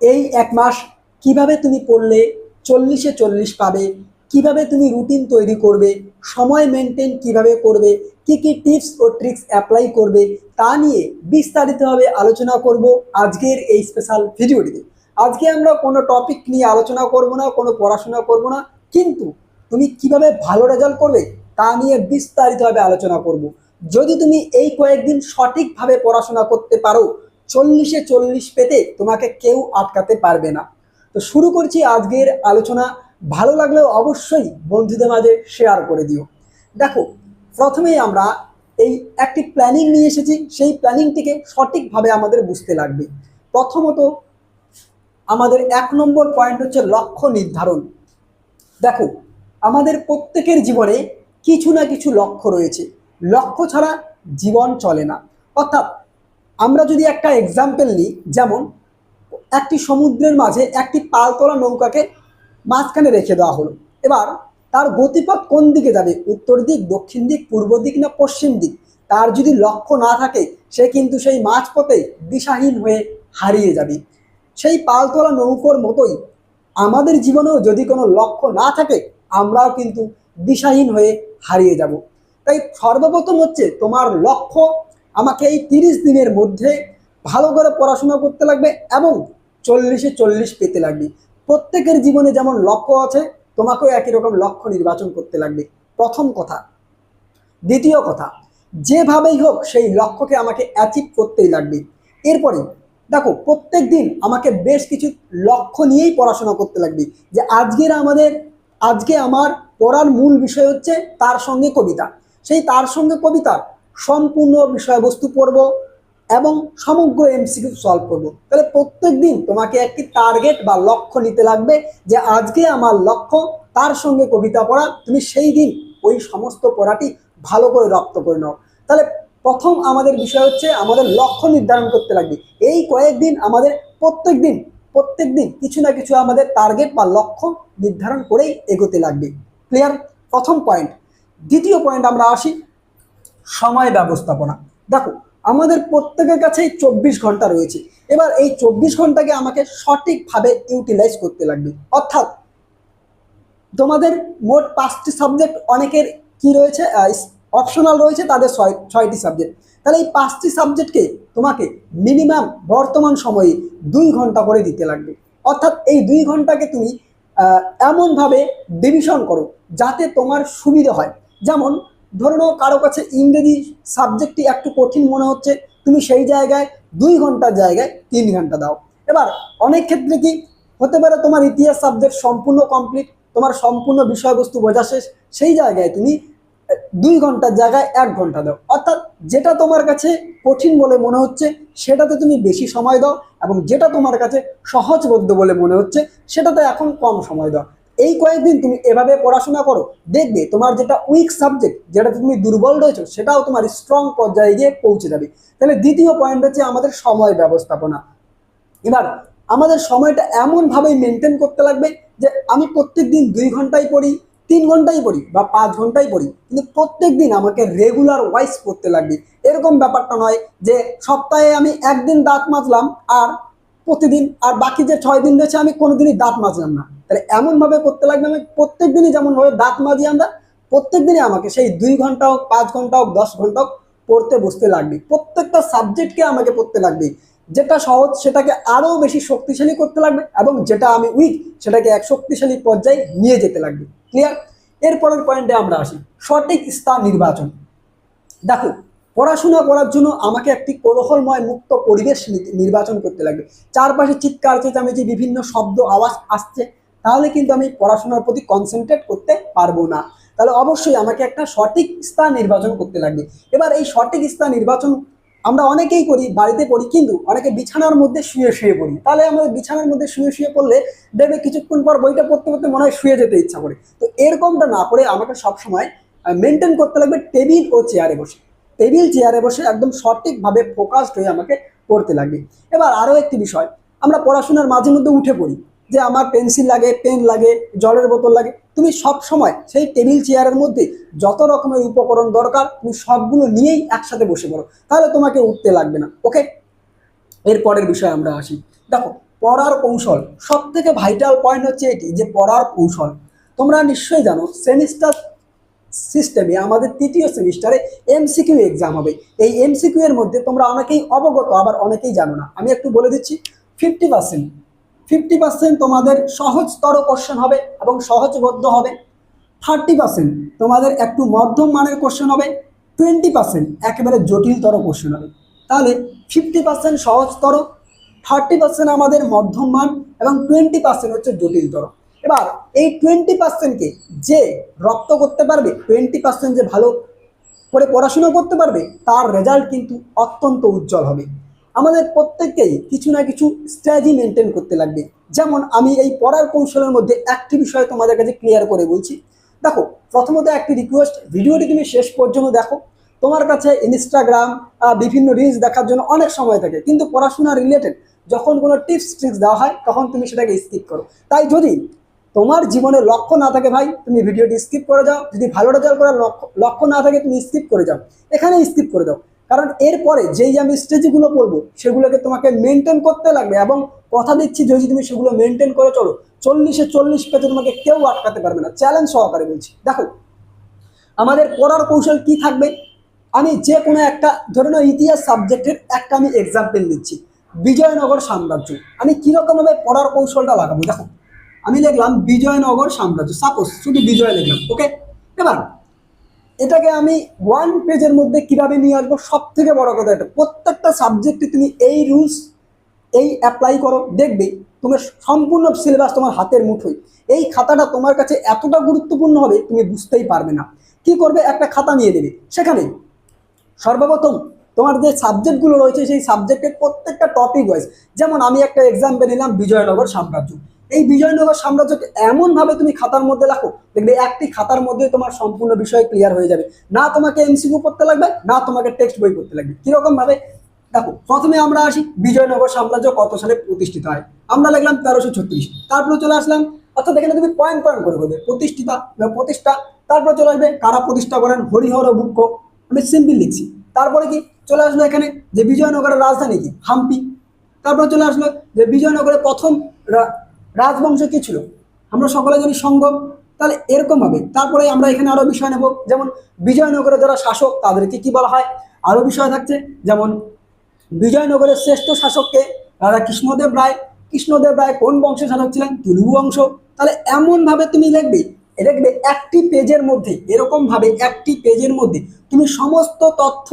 এই এক মাস কীভাবে তুমি পড়লে, চল্লিশে চল্লিশ পাবে, কীভাবে তুমি রুটিন তৈরি করবে, সময় মেনটেন কীভাবে করবে, কি কি টিপস ও ট্রিক্স অ্যাপ্লাই করবে, তা নিয়ে বিস্তারিতভাবে আলোচনা করব আজকের এই স্পেশাল ভিডিওটিতে আজকে আমরা কোনো টপিক নিয়ে আলোচনা করব না, কোনো পড়াশোনা করব না, কিন্তু তুমি কীভাবে ভালো রেজাল্ট করবে, তা নিয়ে বিস্তারিতভাবে আলোচনা করব। যদি তুমি এই কয়েকদিন সঠিকভাবে পড়াশোনা করতে পারো চল্লিশে চল্লিশ পেতে তোমাকে কেউ আটকাতে পারবে না। তো শুরু করছি আজকের আলোচনা। ভালো লাগলেও অবশ্যই বন্ধুদের মাঝে শেয়ার করে দিও। দেখো, প্রথমেই আমরা এই একটি প্ল্যানিং নিয়ে এসেছি। সেই প্ল্যানিংটিকে সঠিকভাবে আমাদের বুঝতে লাগবে। প্রথমত, আমাদের এক নম্বর পয়েন্ট হচ্ছে লক্ষ্য নির্ধারণ। দেখো, আমাদের প্রত্যেকের জীবনে কিছু না কিছু লক্ষ্য রয়েছে। লক্ষ্য ছাড়া জীবন চলে না। অর্থাৎ আমরা যদি একটা এক্সাম্পল নিই, যেমন একটি সমুদ্রের মাঝে একটি পালতোলা নৌকাকে মাঝখানে রেখে দেওয়া হলো। এবার তার গতিপথ কোন দিকে যাবে? উত্তর দিক, দক্ষিণ দিক, পূর্ব দিক না পশ্চিম দিক? তার যদি লক্ষ্য না থাকে, সে কিন্তু সেই মাঝপথে দিশাহীন হয়ে হারিয়ে যাবে। সেই পালতোলা নৌকোর মতোই আমাদের জীবনেও যদি কোনো লক্ষ্য না থাকে, আমরাও কিন্তু দিশাহীন হয়ে হারিয়ে যাব। তাই সর্বপ্রথম হচ্ছে তোমার লক্ষ্য আমাকে এই তিরিশ দিনের মধ্যে ভালো করে পড়াশোনা করতে লাগবে এবং চল্লিশে চল্লিশ পেতে লাগবে। প্রত্যেকের জীবনে যেমন লক্ষ্য আছে, তোমাকেও একই রকম লক্ষ্য নির্বাচন করতে লাগবে। প্রথম কথা। দ্বিতীয় কথা, যেভাবেই হোক সেই লক্ষ্যকে আমাকে অ্যাচিভ করতেই লাগবে। এরপরে, দেখো, প্রত্যেক দিন আমাকে বেশ কিছু লক্ষ্য নিয়েই পড়াশোনা করতে লাগবে। যে আজকের আমাদের, আজকে আমার পড়ার মূল বিষয় হচ্ছে তার সঙ্গে কবিতা। সেই তার সঙ্গে কবিতার সম্পূর্ণ বিষয়বস্তু পড়ব এবং সমগ্র এমসিকিউ সলভ করব। তাহলে প্রত্যেক দিন তোমাকে একটি টার্গেট বা লক্ষ্য নিতে লাগবে যে আজকে আমার লক্ষ্য, তার সঙ্গে কবিতা পড়া, তুমি সেই দিন ওই সমস্ত পড়াটি ভালো করে রপ্ত করে নাও। তাহলে প্রথম আমাদের বিষয় হচ্ছে আমাদের লক্ষ্য নির্ধারণ করতে লাগবে। এই কয়েকদিন আমাদের প্রত্যেক দিন প্রত্যেক দিন কিছু না কিছু আমাদের টার্গেট বা লক্ষ্য নির্ধারণ করেই এগোতে লাগবে। ক্লিয়ার প্রথম পয়েন্ট দ্বিতীয় পয়েন্ট আমরা আসি। সময় ব্যবস্থাপনা। দেখো, আমাদের প্রত্যেকের কাছেই চব্বিশ ঘণ্টা রয়েছে। এবার এই চব্বিশ ঘন্টাকে আমাকে সঠিকভাবে ইউটিলাইজ করতে লাগবে। অর্থাৎ তোমাদের মোট পাঁচটি সাবজেক্ট অনেকের কি রয়েছে? অপশনাল রয়েছে, তাদের ছয়, ছয়টি সাবজেক্ট তাহলে এই পাঁচটি সাবজেক্টকে তোমাকে মিনিমাম বর্তমান সময়ে দুই ঘণ্টা করে দিতে লাগবে। অর্থাৎ এই দুই ঘন্টাকে তুমি এমনভাবে ডিভিশন করো, যাতে তোমার সুবিধা হয়। যেমন ধরে নাও কারও কাছে ইংরেজি সাবজেক্টটি একটু কঠিন মনে হচ্ছে, তুমি সেই জায়গায় দুই ঘণ্টার জায়গায় তিন ঘণ্টা দাও। এবার অনেক ক্ষেত্রে কি হতে পারে তোমার ইতিহাস সাবজেক্ট সম্পূর্ণ কমপ্লিট তোমার সম্পূর্ণ বিষয়বস্তু বোঝা শেষ, সেই জায়গায় তুমি দুই ঘণ্টার জায়গায় এক ঘণ্টা দাও। অর্থাৎ যেটা তোমার কাছে কঠিন বলে মনে হচ্ছে, সেটাতে তুমি বেশি সময় দাও এবং যেটা তোমার কাছে সহজবোধ্য বলে মনে হচ্ছে, সেটাতে এখন কম সময় দাও। এই কয়েকদিন তুমি এভাবে পড়াশোনা করো, দেখবে তোমার যেটা উইক সাবজেক্ট যেটাতে তুমি দুর্বল রয়েছো, সেটাও তোমার স্ট্রং পর্যায়ে গিয়ে পৌঁছে যাবে। তাহলে দ্বিতীয় পয়েন্ট হচ্ছে আমাদের সময় ব্যবস্থাপনা। এবার, আমাদের সময়টা এমনভাবেই মেনটেন করতে লাগবে যে আমি প্রত্যেক দিন দুই ঘন্টাই পড়ি, তিন ঘন্টাই পড়ি বা পাঁচ ঘন্টাই পড়ি, কিন্তু প্রত্যেক দিন আমাকে রেগুলার ওয়াইজ পড়তে লাগবে। এরকম ব্যাপারটা নয় যে সপ্তাহে আমি একদিন দাঁত মাজলাম আর প্রতিদিন আর বাকি যে ছয় দিন রয়েছে, আমি কোনোদিনই দাঁত মাজলাম না। তাহলে এমনভাবে করতে লাগবে আমি প্রত্যেক দিনই যেমনভাবে দাঁত মাজি আমরা প্রত্যেক দিনই আমাকে সেই দুই ঘণ্টা হোক, পাঁচ ঘণ্টা হোক, দশ ঘণ্টা হোক পড়তে বসতে লাগবে। প্রত্যেকটা সাবজেক্টকে আমাকে পড়তে লাগবে। যেটা সহজ, সেটাকে আরও বেশি শক্তিশালী করতে লাগবে এবং যেটা আমি উইক সেটাকে এক শক্তিশালী পর্যায়ে নিয়ে যেতে লাগবে। ক্লিয়ার এরপরের পয়েন্টে আমরা আসি। সঠিক স্থান নির্বাচন। দেখো পড়াশোনা করার জন্য আমাকে একটি কোলাহলময় মুক্ত পরিবেশ নির্বাচন করতে লাগবে। চারপাশে চিৎকার, চেঁচামেচি, বিভিন্ন শব্দ, আওয়াজ আসছে। তাহলে কিন্তু আমি পড়াশোনার প্রতি কনসেন্ট্রেট করতে পারব না। তাহলে অবশ্যই আমাকে একটা সঠিক স্থান নির্বাচন করতে লাগবে। এবার এই সঠিক স্থান নির্বাচন আমরা অনেকেই করি, বাড়িতে পড়ি, কিন্তু অনেকে বিছানার মধ্যে শুয়ে শুয়ে পড়ি। তাহলে আমাদের বিছানার মধ্যে শুয়ে শুয়ে পড়লে দেখবে কিছুক্ষণ পর বইটা পড়তে পড়তে মনে হয় শুয়ে যেতে ইচ্ছা করে। তো এরকমটা না করে আমাকে সবসময় মেনটেন করতে লাগবে টেবিল ও চেয়ারে বসে। টেবিল চেয়ারে বসে একদম সঠিকভাবে ফোকাসড হয়ে আমাকে পড়তে লাগবে এবার আরও একটি বিষয়, আমরা পড়াশোনার মাঝে মধ্যে উঠে পড়ি যে আমার পেন্সিল লাগে, পেন লাগে, জলের বোতল লাগে। তুমি সব সময় সেই টেবিল চেয়ারের মধ্যে যত রকমের উপকরণ দরকার, তুমি সবগুলো নিয়েই একসাথে বসে পড়ো। তাহলে তোমাকে উঠতে লাগবে না ওকে এর পরের বিষয়ে আমরা আসি। দেখো, পড়ার কৌশল সব থেকে ভাইটাল পয়েন্ট হচ্ছে এটি যে পড়ার কৌশল। তোমরা নিশ্চয়ই জানো সেমিস্টার সিস্টেমে আমাদের তৃতীয় সেমিস্টারে এমসিকিউ এক্সাম হবে। এই এমসিকিউ এর মধ্যে তোমরা অনেকেই অবগত, আবার অনেকেই জানো না। আমি একটু বলে দিচ্ছি ফিফটি পার্সেন্ট ফিফটি পার্সেন্ট তোমাদের সহজতর কোশ্চেন হবে এবং সহজবোধ্য হবে। থার্টি পার্সেন্ট তোমাদের একটু মধ্যম মানের কোশ্চেন হবে। টোয়েন্টি পার্সেন্ট একেবারে জটিলতর কোশ্চেন হবে। তাহলে ফিফটি পার্সেন্ট সহজতর থার্টি পার্সেন্ট আমাদের মধ্যম মান এবং টোয়েন্টি পার্সেন্ট হচ্ছে জটিলতর। এবার এই টোয়েন্টি পার্সেন্টকে যে রপ্ত করতে পারবে টোয়েন্টি পার্সেন্ট যে ভালো করে পড়াশোনা করতে পারবে, তার রেজাল্ট কিন্তু অত্যন্ত উজ্জ্বল হবে। আমাদের প্রত্যেককেই কিছু না কিছু স্ট্র্যাটেজি মেনটেন করতে লাগবে। যেমন আমি এই পড়ার কৌশলের মধ্যে একটি বিষয় তোমাদের কাছে ক্লিয়ার করে বলছি। দেখো, প্রথমত একটি রিকোয়েস্ট ভিডিওটি তুমি শেষ পর্যন্ত দেখো। তোমার কাছে ইনস্টাগ্রাম বিভিন্ন রিলস দেখার জন্য অনেক সময় থাকে। কিন্তু পড়াশোনা রিলেটেড যখন কোনো টিপস ট্রিক্স দেওয়া হয়, তখন তুমি সেটাকে স্কিপ করো। তাই যদি তোমার জীবনে লক্ষ্য না থাকে ভাই, তুমি ভিডিওটি স্কিপ করে যাও। যদি ভালো রেজাল্ট করার লক্ষ্য না থাকে, তুমি স্কিপ করে যাও। এখানে স্কিপ করে দাও। কারণ এরপরে যেই আমি স্টেজগুলো পড়ব সেগুলোকে তোমাকে মেনটেন করতে লাগবে এবং কথা দিচ্ছি যদি তুমি সেগুলো মেনটেন করে চলো। চল্লিশে চল্লিশ পেতে তোমাকে কেউ আটকাতে পারবে না। চ্যালেঞ্জ সহকারে বলছি। দেখো, আমাদের পড়ার কৌশল কি থাকবে? আমি যে কোনো একটা, ধরে নাও ইতিহাস সাবজেক্টের একটা আমি এক্সাম্পল দিচ্ছি বিজয়নগর সাম্রাজ্য। আমি কীরকমভাবে পড়ার কৌশলটা লাগাবো? দেখো আমি লিখলাম বিজয়নগর সাম্রাজ্য সাপোজ শুধু বিজয় লিখলাম ওকে এবার এটাকে আমি ওয়ান পেজের মধ্যে কীভাবে নিয়ে আসব? সব থেকে বড় কথা এটা, প্রত্যেকটা সাবজেক্টে তুমি এই রুলস এই অ্যাপ্লাই করো, দেখবে তোমার সম্পূর্ণ সিলেবাস তোমার হাতের মুঠোয়। এই খাতাটা তোমার কাছে এতটা গুরুত্বপূর্ণ হবে, তুমি বুঝতেই পারবে না। কি করবে? একটা খাতা নিয়ে দেবে সেখানে সর্বপ্রথম তোমার যে সাবজেক্টগুলো রয়েছে, সেই সাবজেক্টের প্রত্যেকটা টপিক ওয়াইজ যেমন আমি একটা এক্সাম্পল নিলাম, বিজয়নগর সাম্রাজ্য। এই বিজয়নগর সাম্রাজ্যকে এমনভাবে তুমি খাতার মধ্যে রাখো, দেখবে একটি খাতার মধ্যে তোমার সম্পূর্ণ বিষয় ক্লিয়ার হয়ে যাবে। না তোমাকে এমসিকিউ পড়তে লাগবে, না তোমাকে টেক্সট বই পড়তে লাগবে। কীরকম ভাবে দেখো, প্রথমে আমরা আসি, বিজয়নগর সাম্রাজ্য কত সালে প্রতিষ্ঠিত হয়? আমরা লিখলাম তেরোশো ছত্রিশ। তারপরে চলে আসলাম, অর্থাৎ এখানে তুমি পয়েন্ট পয়েন্ট করে করবে প্রতিষ্ঠিতা, প্রতিষ্ঠা। তারপরে চলে আসবে, কারা প্রতিষ্ঠা করেন? হরিহর বুক্ষ আমি সিম্পল লিখছি। তারপরে কি? চলে আসলো এখানে যে বিজয়নগরের রাজধানী কি? হাম্পি। তারপরে চলে আসলো যে বিজয়নগরের প্রথম রাজবংশ কি ছিল? আমরা সকলে জানি সঙ্গম তাহলে এরকম হবে তারপরে আমরা এখানে আরও বিষয় নেব। যেমন বিজয়নগরের যারা শাসক, তাদেরকে কি বলা হয়? আরও বিষয় থাকছে। যেমন বিজয়নগরের শ্রেষ্ঠ শাসককে রাজা কৃষ্ণদেব রায়। কৃষ্ণদেব রায় কোন বংশের শাসক ছিলেন? তুলু বংশ। তাহলে এমনভাবে তুমি লিখবে দেখবে একটি পেজের মধ্যে, এরকম ভাবে একটি পেজের মধ্যে তুমি সমস্ত তথ্য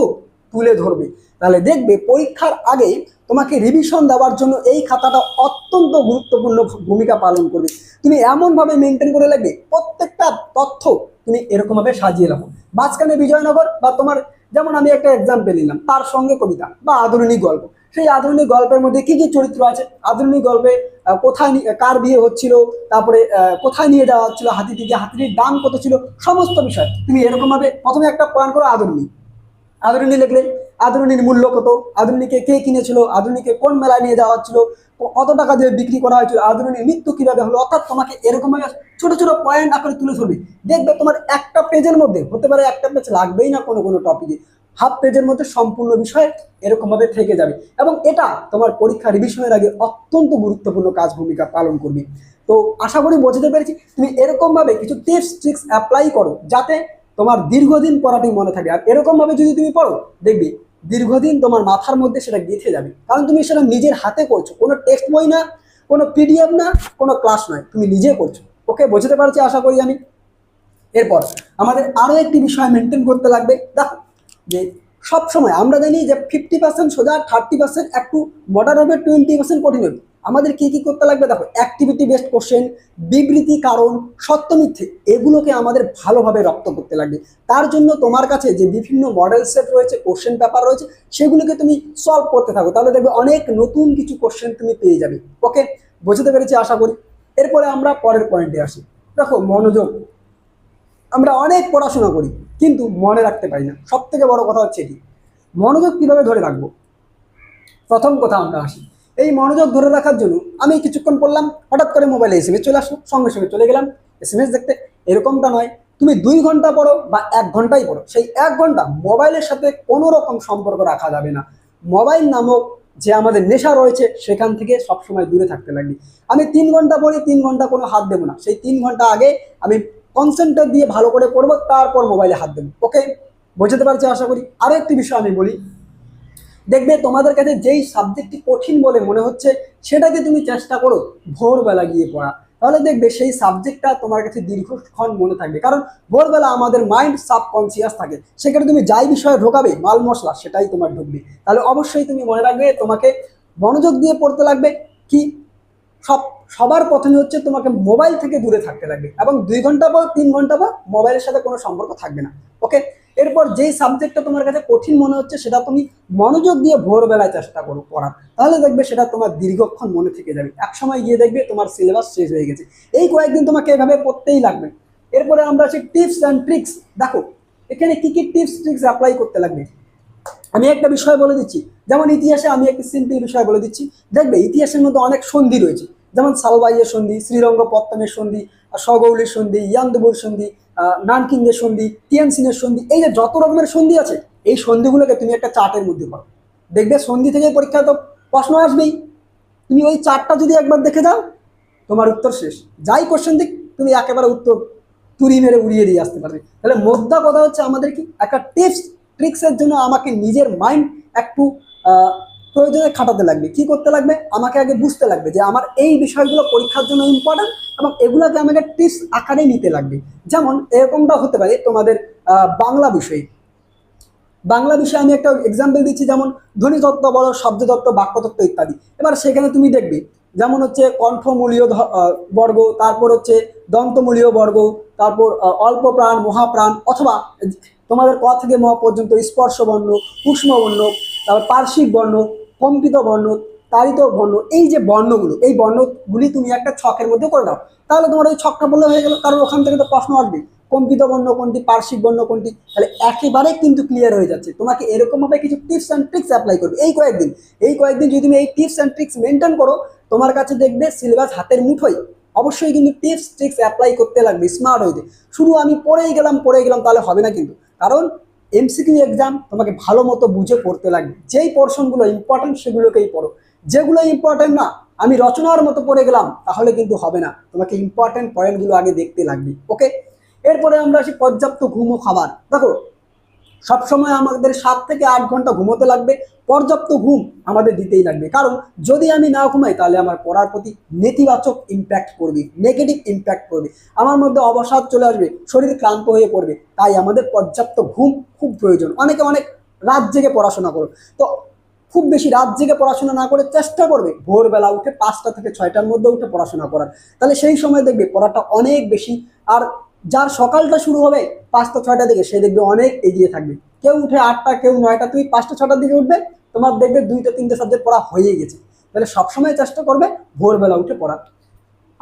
তুলে ধরবে। তাহলে দেখবে পরীক্ষার আগে তোমাকে রিভিশন দেওয়ার জন্য এই খাতাটা অত্যন্ত গুরুত্বপূর্ণ ভূমিকা পালন করবে। তুমি এমনভাবে মেনটেন করে লাগবে প্রত্যেকটা তথ্য তুমি এরকমভাবে সাজিয়ে রাখো। মাঝখানে বিজয়নগর বা তোমার, যেমন আমি একটা এক্সাম্পল নিলাম, তার সঙ্গে কবিতা বা আধুনিক গল্প। সেই আধুনিক গল্পের মধ্যে কি কি চরিত্র আছে? আধুনিক গল্পে কোথায় কার বিয়ে হচ্ছিল, তারপরে কোথায় নিয়ে যাওয়া হচ্ছিল হাতিটিকে হাতিটির দাম কত ছিল, সমস্ত বিষয় তুমি এরকমভাবে প্রথমে একটা পয়েন্ট করো আধুনিক আধুনিক লিখলে আধুনিক মূল্য কত? আধুনিকে কে কিনেছিল? আধুনিকে কোন মেলায় নিয়ে যাওয়া হচ্ছিল? কত টাকা দিয়ে বিক্রি করা হয়েছিল? আধুনিক মৃত্যু কীভাবে হলো? অর্থাৎ তোমাকে এরকম ভাবে ছোট ছোট পয়েন্ট আকারে তুলে ধরবে। দেখবে তোমার একটা পেজের মধ্যে, হতে পারে একটা পেজ লাগবেই না কোনো কোনো টপিকে হাফ পেজের মধ্যে সম্পূর্ণ বিষয় এরকম ভাবে থেকে যাবে। এবং এটা তোমার পরীক্ষা রিভিশনের আগে অত্যন্ত গুরুত্বপূর্ণ কাজ, ভূমিকা পালন করবে। তো আশা করি বোঝাতে পেরেছি। তুমি এরকম ভাবে কিছু টিপস ট্রিক্স অ্যাপ্লাই করো যাতে তোমার দীর্ঘদিন পড়াটি মনে থাকে। আর এরকম ভাবে যদি তুমি পড়ো, দেখবে দীর্ঘদিন তোমার মাথার মধ্যে সেটা গেঁথে যাবে। কারণ তুমি সেটা নিজের হাতে করছ। কোনো টেক্সট বই না, কোনো পিডিএফ না, কোনো ক্লাস নয়। তুমি নিজে করছ। ওকে, বোঝাতে পারছি আশা করি আমি? এরপর, আমাদের আরও একটি বিষয় মেনটেন করতে লাগবে। দেখো, যে সবসময় আমরা জানি যে ফিফটি পার্সেন্ট সোজা থার্টি পার্সেন্ট একটু মডার হবে টোয়েন্টি পার্সেন্ট কঠিন হবে। আমাদের কি কি করতে লাগবে? দেখো অ্যাক্টিভিটি বেসড কোশ্চেন বিবৃতি, কারণ, সত্য, মিথ্যে, এগুলোকে আমাদের ভালোভাবে রপ্ত করতে লাগবে। তার জন্য তোমার কাছে যে বিভিন্ন মডেল সেট রয়েছে কোশ্চেন পেপার রয়েছে, সেগুলোকে তুমি সলভ করতে থাকো। তাহলে দেখবে অনেক নতুন কিছু কোশ্চেন তুমি পেয়ে যাবে। ওকে বুঝতে পেরেছি, আশা করি? এরপরে আমরা পরের পয়েন্টে আসি। দেখো, মনোযোগ। আমরা অনেক পড়াশোনা করি, কিন্তু মনে রাখতে পারি না। সব থেকে বড় কথা হচ্ছে এটি মনোযোগ কীভাবে ধরে রাখব? প্রথম কথা আমরা আসি। এই মনোযোগ ধরে রাখার জন্য আমি কিছুক্ষণ পড়লাম, হঠাৎ করে মোবাইলে এসএমএস চলে আসলো, সঙ্গে সঙ্গে চলে গেলাম। এসএমএস দেখতে এরকমটা নয়, তুমি দুই ঘণ্টা পড়ো বা এক ঘন্টাই পড়ো। সেই এক ঘণ্টা মোবাইলের সাথে কোনো রকম সম্পর্ক রাখা যাবে না। মোবাইল নামক যে আমাদের নেশা রয়েছে, সেখান থেকে সবসময় দূরে থাকতে লাগবে। আমি তিন ঘণ্টা পড়ি, তিন ঘণ্টা কোনো হাত দেবো না। সেই তিন ঘণ্টা আগে আমি কনসেন্ট্রেট দিয়ে ভালো করে পড়ব, তারপর মোবাইলে হাত দেবো। ওকে বোঝাতে পারছি আশা করি? আরও একটি বিষয় আমি বলি দেখবে তোমাদের কাছে যেই সাবজেক্টটি কঠিন বলে মনে হচ্ছে, সেটাকে তুমি চেষ্টা করো ভোরবেলা গিয়ে পড়া। তাহলে দেখবে সেই সাবজেক্টটা তোমার কাছে দীর্ঘক্ষণ মনে থাকবে। কারণ ভোরবেলা আমাদের মাইন্ড সাবকনসিয়াস থাকে। সেখানে তুমি যাই বিষয়ে ঢোকাবে, মাল মশলা, সেটাই তোমার ঢুকবে। তাহলে অবশ্যই তুমি মনে রাখবে, তোমাকে মনোযোগ দিয়ে পড়তে লাগবে কি? সব, সবার প্রথমে হচ্ছে তোমাকে মোবাইল থেকে দূরে থাকতে লাগবে। এবং দুই ঘণ্টা পর তিন ঘণ্টা পর মোবাইলের সাথে কোনো সম্পর্ক থাকবে না। ওকে এরপর যেই সাবজেক্টটা তোমার কাছে কঠিন মনে হচ্ছে, সেটা তুমি মনোযোগ দিয়ে ভোরবেলায় চেষ্টা করো পড়ার। তাহলে দেখবে সেটা তোমার দীর্ঘক্ষণ মনে থেকে যাবে। এক সময় গিয়ে দেখবে তোমার সিলেবাস শেষ হয়ে গেছে। এই কয়েকদিন তোমাকে এভাবে পড়তেই লাগবে। এরপরে আমরা আছি টিপস অ্যান্ড ট্রিক্স দেখো, এখানে কি কি টিপস ট্রিক্স অ্যাপ্লাই করতে লাগবে? আমি একটা বিষয় বলে দিচ্ছি। যেমন ইতিহাসে আমি একটি সিম্পল বিষয় বলে দিচ্ছি। দেখবে ইতিহাসের মধ্যে অনেক সন্ধি রয়েছে। যেমন সালবাইয়ের সন্ধি, শ্রীরঙ্গপত্তমের সন্ধি সগৌলির সন্ধি, ইয়ান্দবুর সন্ধি নানকিংয়ের সন্ধি তিয়ানসিনের সন্ধি, এই যে যত রকমের সন্ধি আছে, এই সন্ধিগুলোকে তুমি একটা চার্টের মধ্যে করো দেখবে সন্ধি থেকে পরীক্ষা তো প্রশ্ন আসবেই। তুমি ওই চার্টটা যদি একবার দেখে যাও, তোমার উত্তর শেষ। যাই কোশ্চেন দিক, তুমি একেবারে উত্তর তুড়ি মেরে উড়িয়ে দিয়ে আসতে পারবে। তাহলে মোদ্দা কথা হচ্ছে আমাদের কি? একটা টিপস ট্রিক্সের জন্য আমাকে নিজের মাইন্ড একটু প্রয়োজনে খাটাতে লাগবে। কি করতে লাগবে? আমাকে আগে বুঝতে লাগবে যে আমার এই বিষয়গুলো পরীক্ষার জন্য ইম্পর্টেন্ট এবং এগুলোকে আমাকে টিপস আকারে নিতে লাগবে। যেমন এরকমটা হতে পারে তোমাদের বাংলা বিষয়ে। বাংলা বিষয়ে আমি একটা এক্সাম্পল দিচ্ছি, যেমন ধ্বনিতত্ত্ব বলো, শব্দতত্ত্ব, বাক্যতত্ত্ব ইত্যাদি। এবার সেখানে তুমি দেখবে, যেমন হচ্ছে কণ্ঠমূলীয় বর্গ, তারপর হচ্ছে দন্তমূলীয় বর্গ, তারপর অল্প প্রাণ মহাপ্রাণ, অথবা তোমাদের ক থেকে ম পর্যন্ত স্পর্শ বর্ণ তারপর পার্শ্বিক বর্ণ কম্পিত বর্ণ, তারিত বর্ণ, এই যে বর্ণগুলো, এই বর্ণগুলি তুমি একটা ছকের মধ্যে করে দাও। তাহলে তোমার ওই ছকটা বললে হয়ে গেল, কারণ ওখান থেকে তো প্রশ্ন আসবে। কম্পিত বর্ণ কোনটি, পার্শ্বিক বর্ণ কোনটি, তাহলে একেবারে কিন্তু ক্লিয়ার হয়ে যাচ্ছে। তোমাকে এরকমভাবে কিছু টিপস অ্যান্ড ট্রিক্স অ্যাপ্লাই করবে। এই কয়েকদিন এই কয়েকদিন যদি তুমি এই টিপস অ্যান্ড ট্রিক্স মেনটেন করো, তোমার কাছে দেখবে সিলেবাস হাতের মুঠোই অবশ্যই কিন্তু টিপস ট্রিক্স অ্যাপ্লাই করতে লাগবে স্মার্ট হইতে শুধু আমি পড়েই গেলাম পড়েই গেলাম, তাহলে হবে না কিন্তু। কারণ এমসিকিউ এক্সাম তোমাকে ভালো মতো বুঝে পড়তে লাগবে। যেই পোর্শনগুলো ইম্পর্টেন্ট সেগুলোকেই পড়ো। যেগুলো ইম্পর্টেন্ট না, আমি রচনার মতো পড়ে গেলাম, তাহলে কিন্তু হবে না। তোমাকে ইম্পর্টেন্ট পয়েন্টগুলো আগে দেখতে লাগবে ওকে এরপরে আমরা আসি পর্যাপ্ত ঘুম ও খাবার দেখো সবসময় আমাদের সাত থেকে আট ঘণ্টা ঘুমোতে লাগবে, পর্যাপ্ত ঘুম আমাদের দিতেই লাগবে। কারণ যদি আমি না ঘুমাই, তাহলে আমার পড়ার প্রতি নেতিবাচক ইম্প্যাক্ট করবে নেগেটিভ ইম্প্যাক্ট করবে আমার মধ্যে অবসাদ চলে আসবে, শরীর ক্লান্ত হয়ে পড়বে। তাই আমাদের পর্যাপ্ত ঘুম খুব প্রয়োজন। অনেকে অনেক রাত জেগে পড়াশোনা করো। তো খুব বেশি রাত জেগে পড়াশোনা না করে চেষ্টা করবে ভোরবেলা উঠে পাঁচটা থেকে ছয়টার মধ্যে উঠে পড়াশোনা করার। তাহলে সেই সময় দেখবে পড়াটা অনেক বেশি। আর যার সকালটা শুরু হবে পাঁচটা ছয়টা দিকে, সে দেখবে অনেক এগিয়ে থাকবে। কেউ উঠে আটটা, কেউ নয়টা, তুমি পাঁচটা ছটার দিকে উঠবে, তোমার দেখবে দুইটা, তিনটে সাবজেক্ট পড়া হয়ে গেছে। তাহলে সবসময় চেষ্টা করবে ভোরবেলা উঠে পড়া।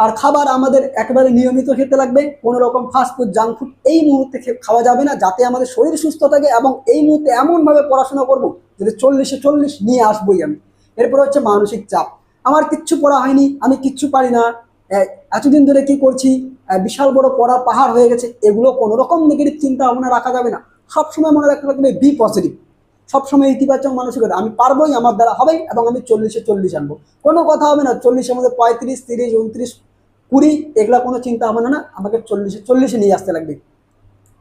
আর খাবার আমাদের একেবারে নিয়মিত খেতে লাগবে, কোনো রকম ফাস্টফুড জাঙ্ক ফুড এই মুহূর্তে খাওয়া যাবে না, যাতে আমাদের শরীর সুস্থ থাকে এবং এই মুহূর্তে এমনভাবে পড়াশোনা করব যদি চল্লিশে চল্লিশ নিয়ে আসবোই আমি। এরপরে হচ্ছে মানসিক চাপ। আমার কিচ্ছু পড়া হয়নি, আমি কিচ্ছু পারি না। এতদিন ধরে কি করছি? বিশাল বড় পড়ার পাহাড় হয়ে গেছে, এগুলো কোনো রকম নেগেটিভ চিন্তা ভাবনা রাখা যাবে না। সবসময় মনে রাখতে লাগবে বি পজিটিভ সবসময় ইতিবাচক মানসিকতা। আমি পারবোই আমার দ্বারা হবেই এবং আমি চল্লিশে চল্লিশ আনব। কোনো কথা হবে না, চল্লিশের মধ্যে পঁয়ত্রিশ, তিরিশ, উনত্রিশ, কুড়ি, এগুলো কোনো চিন্তা ভাবনা না, আমাকে চল্লিশে চল্লিশে নিয়ে আসতে লাগবে।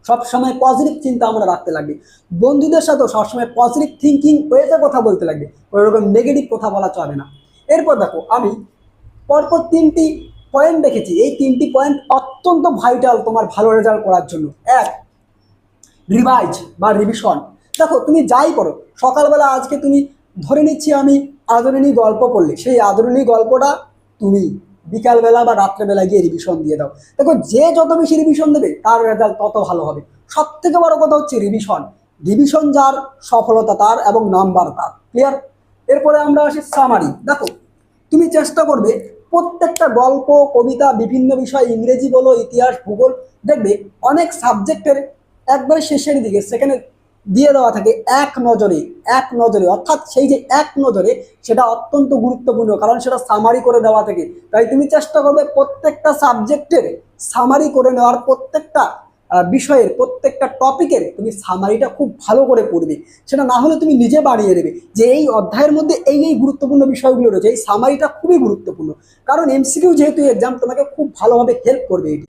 সবসময় পজিটিভ চিন্তা আমরা রাখতে লাগবে। বন্ধুদের সাথেও সবসময় পজিটিভ থিঙ্কিং ওয়েতে কথা বলতে লাগবে। ওইরকম নেগেটিভ কথা বলা চলে না। এরপর দেখো, আমি পরপর তিনটি পয়েন্ট দেখেছি। এই তিনটি পয়েন্ট অত্যন্ত ভাইটাল তোমার ভালো রেজাল্ট করার জন্য। এক রিভাইজ বা রিভিশন দেখো, তুমি যাই করো, সকালবেলা আজকে তুমি ধরে নিচ্ছি আমি আদরণী গল্প পড়লে। সেই আদরণী গল্পটা তুমি বিকালবেলা বা রাত্রেবেলা গিয়ে রিভিশন দিয়ে দাও। দেখো, যে যত বেশি রিভিশন দেবে, তার রেজাল্ট তত ভালো হবে। সব থেকে বড় কথা হচ্ছে রিভিশন রিভিশন যার সফলতা তার এবং নাম্বার তার। ক্লিয়ার এরপরে আমরা আসি সামারি দেখো, তুমি চেষ্টা করবে প্রত্যেকটা গল্প, কবিতা, বিভিন্ন বিষয়, ইংরেজি বলো, ইতিহাস, ভূগোল, দেখবে অনেক সাবজেক্টের একবারে শেষের দিকে, সেখানে দিয়ে দেওয়া থাকে এক নজরে এক নজরে। অর্থাৎ সেই যে এক নজরে, সেটা অত্যন্ত গুরুত্বপূর্ণ, কারণ সেটা সামারি করে দেওয়া থাকে। তাই তুমি চেষ্টা করবে প্রত্যেকটা সাবজেক্টের সামারি করে নেওয়ার, প্রত্যেকটা বিষয়ের প্রত্যেকটা টপিকের তুমি সামারিটা খুব ভালো করে পড়বে। সেটা না হলে তুমি নিজে বানিয়ে নেবে যে এই অধ্যায়ের মধ্যে এই এই গুরুত্বপূর্ণ বিষয়গুলো রয়েছে। এই সামারিটা খুবই গুরুত্বপূর্ণ। কারণ এমসিকিউ যেহেতু এক্সাম তোমাকে খুব ভালোভাবে হেল্প করবে এটি।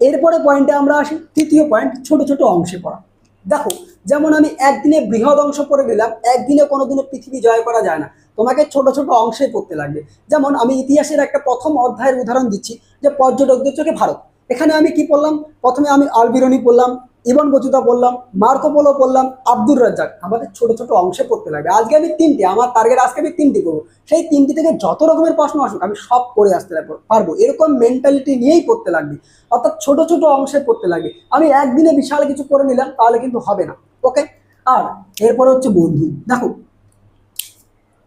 এরপরে পয়েন্টে আমরা আসি, তৃতীয় পয়েন্ট ছোট ছোট অংশে পড়া। দেখো, যেমন আমি একদিনে বৃহৎ অংশ পড়ে গেলাম, একদিনে কোনোদিনও পৃথিবী জয় করা যায় না। তোমাকে ছোট ছোট অংশে পড়তে লাগবে। যেমন আমি ইতিহাসের একটা প্রথম অধ্যায়ের উদাহরণ দিচ্ছি, যে পর্যটকদের চোখে ভারত। এখানে আমি কি পড়লাম? প্রথমে আমি আলবিরনি পড়লাম, ইবন বচুতা পড়লাম মার্কো পোলো পড়লাম, আব্দুর রাজ্জাক। আমাদের ছোট ছোট অংশে পড়তে লাগবে। আজকে আমি তিনটি, আমার টার্গেট আজকে আমি তিনটি করব। সেই তিনটি থেকে যত রকমের প্রশ্ন আসুক, আমি সব করে আসতে পারব। এরকম মেন্টালিটি নিয়েই পড়তে লাগবে। অর্থাৎ ছোট ছোট অংশে পড়তে লাগবে। আমি একদিনে বিশাল কিছু করে নিলাম, তাহলে কিন্তু হবে না। ওকে আর এরপরে হচ্ছে বন্ধু। দেখো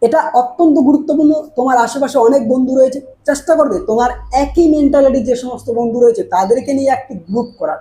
এটা অত্যন্ত গুরুত্বপূর্ণ। তোমার আশেপাশে অনেক বন্ধু রয়েছে। চেষ্টা করবে তোমার একই মেন্টালিটি যে সমস্ত বন্ধু রয়েছে, তাদেরকে নিয়ে একটি গ্রুপ করার।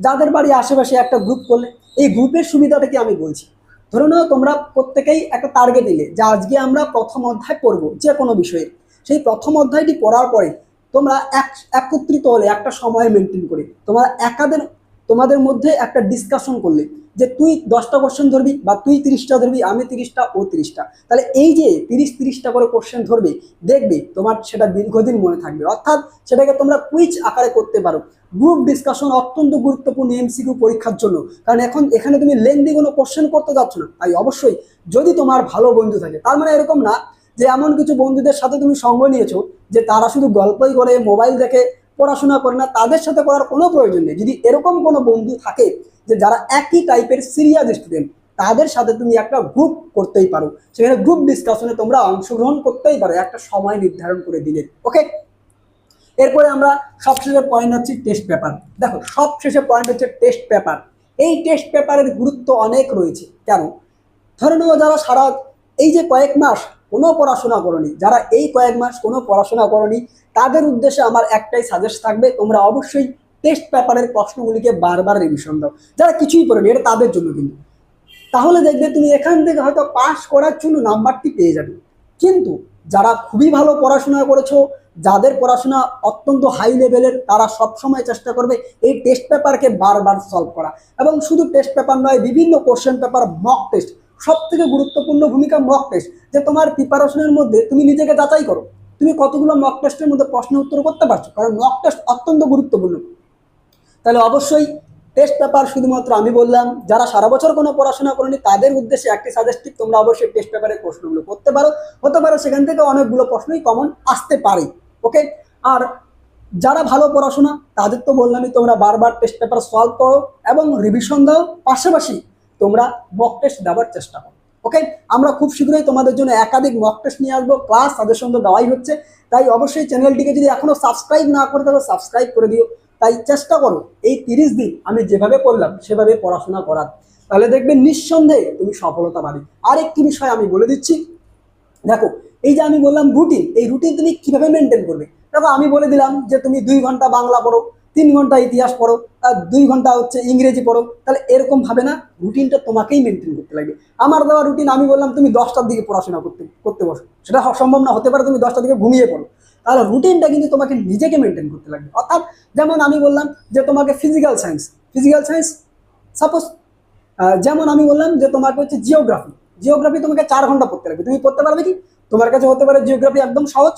যাদের বাড়ি আশেপাশে একটা গ্রুপ করলে, এই গ্রুপের সুবিধাটা কি আমি বলছি? ধরে নাও তোমরা প্রত্যেকেই একটা টার্গেট দিলে যে আজকে আমরা প্রথম অধ্যায় পড়ব যে কোনো বিষয়ে। সেই প্রথম অধ্যায়টি পড়ার পরে তোমরা এক, একত্রিত হলে একটা সময় মেনটেন করে। তোমার একাদের তোমাদের মধ্যে একটা ডিসকাশন করলে যে তুই দশটা কোশ্চেন ধরবি বা তুই তিরিশটা ধরবি, আমি তিরিশটা, ও তিরিশটা। তাহলে এই যে তিরিশ, তিরিশটা করে কোশ্চেন ধরবে, দেখবে তোমার সেটা দীর্ঘদিন মনে থাকবে। অর্থাৎ সেটাকে তোমরা কুইজ আকারে করতে পারো। গ্রুপ ডিসকাশন অত্যন্ত গুরুত্বপূর্ণ এমসিকিউ পরীক্ষার জন্য। কারণ এখন এখানে তুমি লেন্দি কোনো কোশ্চেন করতে যাচ্ছ না। তাই অবশ্যই যদি তোমার ভালো বন্ধু থাকে, তার মানে এরকম না যে এমন কিছু বন্ধুদের সাথে তুমি সঙ্গ নিয়েছো যে তারা শুধু গল্পই করে মোবাইল দেখে পড়াশোনা করে না, তাদের সাথে করার কোনো প্রয়োজন নেই। যদি এরকম কোনো বন্ধু থাকে যে যারা একই টাইপের সিরিয়াস স্টুডেন্ট তাদের সাথে তুমি একটা গ্রুপ করতেই পারো। সেখানে গ্রুপ ডিসকাশনে তোমরা অংশগ্রহণ করতেই পারো, একটা সময় নির্ধারণ করে দিলে। ওকে এরপরে আমরা সবশেষে পয়েন্ট হচ্ছে টেস্ট পেপার দেখো, সবশেষে পয়েন্ট হচ্ছে টেস্ট পেপার এই টেস্ট পেপারের গুরুত্ব অনেক রয়েছে। কেন? ধরে নেওয়া যারা সারা এই যে কয়েক মাস কোনো পড়াশোনা করনি। যারা এই কয়েক মাস কোনো পড়াশোনা করনি, তাদের উদ্দেশ্যে আমার একটাই সাজেস্ট থাকবে, তোমরা অবশ্যই টেস্ট পেপারের প্রশ্নগুলিকে বারবার রিভিশন দাও। যারা কিছুই পড়েনি এটা তাদের জন্য কিন্তু। তাহলে দেখবে তুমি এখান থেকে হয়তো পাস করার জন্য নাম্বারটি পেয়ে যাবে। কিন্তু যারা খুবই ভালো পড়াশোনা করেছ, যাদের পড়াশোনা অত্যন্ত হাই লেভেলের তারা সবসময় চেষ্টা করবে এই টেস্ট পেপারকে বারবার সলভ করা। এবং শুধু টেস্ট পেপার নয়, বিভিন্ন কোশ্চেন পেপার মক টেস্ট সব থেকে গুরুত্বপূর্ণ ভূমিকা মক টেস্ট যে তোমার প্রিপারেশনের মধ্যে তুমি নিজেকে যাচাই করো। তুমি কতগুলো মক টেস্টের মধ্যে প্রশ্ন উত্তর করতে পারছ? কারণ মক টেস্ট অত্যন্ত গুরুত্বপূর্ণ। তাহলে অবশ্যই টেস্ট পেপার শুধুমাত্র আমি বললাম, যারা সারা বছর কোনো পড়াশোনা করেনি, তাদের উদ্দেশ্যে একটি সাজেস্টিভ তোমরা অবশ্যই টেস্ট পেপারের প্রশ্নগুলো করতে পারো। হতে পারে সেখান থেকে অনেকগুলো প্রশ্নই কমন আসতে পারে। ওকে আর যারা ভালো পড়াশোনা, তাদের তো বললামই তোমরা বারবার টেস্ট পেপার সলভ করো এবং রিভিশন দাও। পাশাপাশি তোমরা মক টেস্ট দেওয়ার চেষ্টা করো ওকে আমরা খুব শীঘ্রই তোমাদের জন্য একাধিক মক টেস্ট নিয়ে আসব ক্লাস তাদের সঙ্গে দেওয়াই হচ্ছে, তাই অবশ্যই চ্যানেলটিকে যদি এখনও সাবস্ক্রাইব না করে থাকো সাবস্ক্রাইব করে দিও, তাই চেষ্টা করো, এই তিরিশ দিন আমি যেভাবে করলাম, সেভাবে পড়াশোনা করার। তাহলে দেখবে নিঃসন্দেহে তুমি সফলতা পাবে আরেকটি বিষয় আমি বলে দিচ্ছি, দেখো, এই যে আমি বললাম রুটিন এই রুটিন তুমি কীভাবে মেনটেন করবে? দেখো, আমি বলে দিলাম যে তুমি দুই ঘণ্টা বাংলা পড়ো তিন ঘণ্টা ইতিহাস পড়ো, আর দুই ঘণ্টা হচ্ছে ইংরেজি পড়ো, তাহলে এরকম ভাবে না রুটিনটা তোমাকেই মেনটেন করতে লাগবে। আমার দেওয়া রুটিন আমি বললাম, তুমি দশটার দিকে পড়াশোনা করতে করতে বসো। সেটা সম্ভব না, হতে পারে তুমি দশটার দিকে ঘুমিয়ে পড়ো। তাহলে রুটিনটা কিন্তু তোমাকে নিজেকে মেনটেন করতে লাগবে। অর্থাৎ যেমন আমি বললাম যে তোমাকে physical science physical science suppose যেমন আমি বললাম যে তোমাকে হচ্ছে জিওগ্রাফি জিওগ্রাফি তোমাকে চার ঘণ্টা পড়তে লাগবে। তুমি পড়তে পারবে কি? তোমার কাছে হতে পারে জিওগ্রাফি একদম সহজ।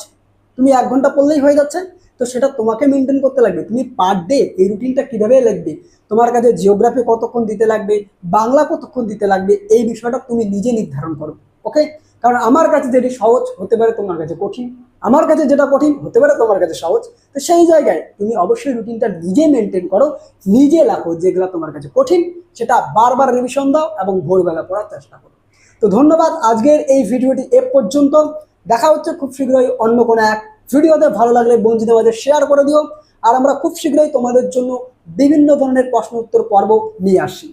তুমি এক ঘণ্টা পড়লেই হয়ে যাচ্ছে। তো সেটা তোমাকে মেনটেন করতে লাগবে। তুমি পার ডে এই রুটিনটা কীভাবে লিখবে? তোমার কাছে জিওগ্রাফি কতক্ষণ দিতে লাগবে? বাংলা কতক্ষণ দিতে লাগবে? এই বিষয়টা তুমি নিজে নির্ধারণ করো ওকে কারণ আমার কাছে যেটি সহজ হতে পারে তোমার কাছে কঠিন। আমার কাছে যেটা কঠিন হতে পারে তোমার কাছে সহজ। তো সেই জায়গায় তুমি অবশ্যই রুটিনটা নিজে মেনটেন করো, নিজে লেখো যেগুলো তোমার কাছে কঠিন, সেটা বারবার রিভিশন দাও এবং ভোরবেলা পড়ার চেষ্টা করো। তো ধন্যবাদ, আজকের এই ভিডিওটি এ পর্যন্ত। দেখা হচ্ছে খুব শীঘ্রই অন্য কোনো এক ভিডিওতে ভালো লাগলে বন্ধুদের মাঝে শেয়ার করে দিও। আর আমরা খুব শীঘ্রই তোমাদের জন্য বিভিন্ন ধরনের প্রশ্ন উত্তর পর্ব নিয়ে আসি।